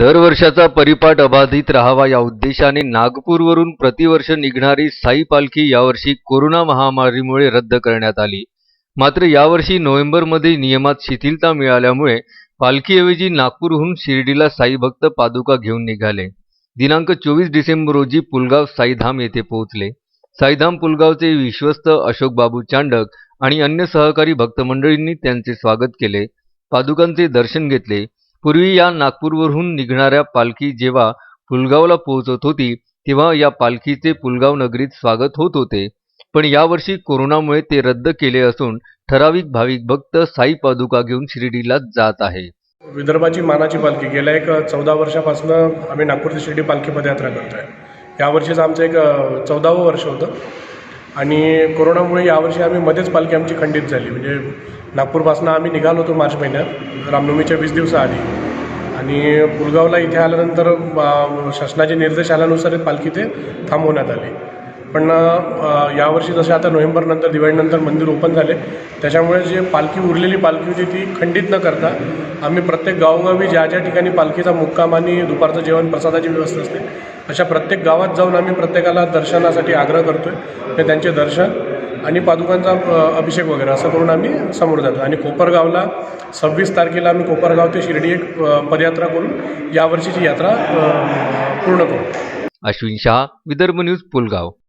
दरवर्षाचा परिपाठ अबाधित राहावा या उद्देशाने नागपूरवरून प्रतिवर्ष निघणारी साई पालखी यावर्षी कोरोना महामारीमुळे रद्द करण्यात आली. मात्र यावर्षी नोव्हेंबरमध्ये नियमात शिथिलता मिळाल्यामुळे पालखीऐवजी नागपूरहून शिर्डीला साई भक्त पादुका घेऊन निघाले. दिनांक चोवीस डिसेंबर रोजी पुलगाव साईधाम येथे पोहोचले. साईधाम पुलगावचे विश्वस्त अशोक बाबू चांडक आणि अन्य सहकारी भक्तमंडळींनी त्यांचे स्वागत केले. पादुकांचे दर्शन घेतले. पूर्वी या नागपूरवरून निघणाऱ्या पालखी जेव्हा पुलगावला पोहोचत होती तेव्हा या पालखीचे पुलगाव नगरीत स्वागत होत होते. पण यावर्षी कोरोनामुळे ते रद्द केले असून ठराविक भाविक भक्त साई पादुका घेऊन शिर्डीला जात आहे. विदर्भाची मानाची पालखी गेल्या एक चौदा वर्षापासून आम्ही नागपूरच्या शिर्डी पालखी पदयात्रा करतोय. यावर्षीच आमचं एक चौदावं वर्ष होतं. आणि कोरोनामुळे यावर्षी आम्ही मध्येच पालखी आमची खंडित झाली. म्हणजे नागपूरपासून आम्ही निघालो होतो मार्च महिन्यात. रामनवमीच्या वीस दिवसाआधी. आणि पुलगावला इथे आल्यानंतर शासनाचे निर्देश आल्यानुसार पालखी ते थांबवण्यात आली. पण यावर्षी जसे आता नोव्हेंबरनंतर दिवाळीनंतर मंदिर ओपन झाले त्याच्यामुळे जे पालखी उरलेली पालखी होती ती खंडित न करता आम्ही प्रत्येक गावोगावी ज्या ज्या ठिकाणी पालखीचा मुक्काम आणि दुपारचं जेवण प्रसादाची व्यवस्था असते अशा प्रत्येक गावात जाऊन आम्ही प्रत्येकाला दर्शनासाठी आग्रह करतो आहे ते त्यांचे दर्शन आणि पादुकांचा अभिषेक वगैरे असं करून आम्ही समोर जातो. आणि कोपरगावला सव्वीस तारखेला आम्ही कोपरगाव ते शिर्डी एक पदयात्रा करून यावर्षीची यात्रा पूर्ण करू. अश्विन शहा विदर्भ न्यूज पुलगाव.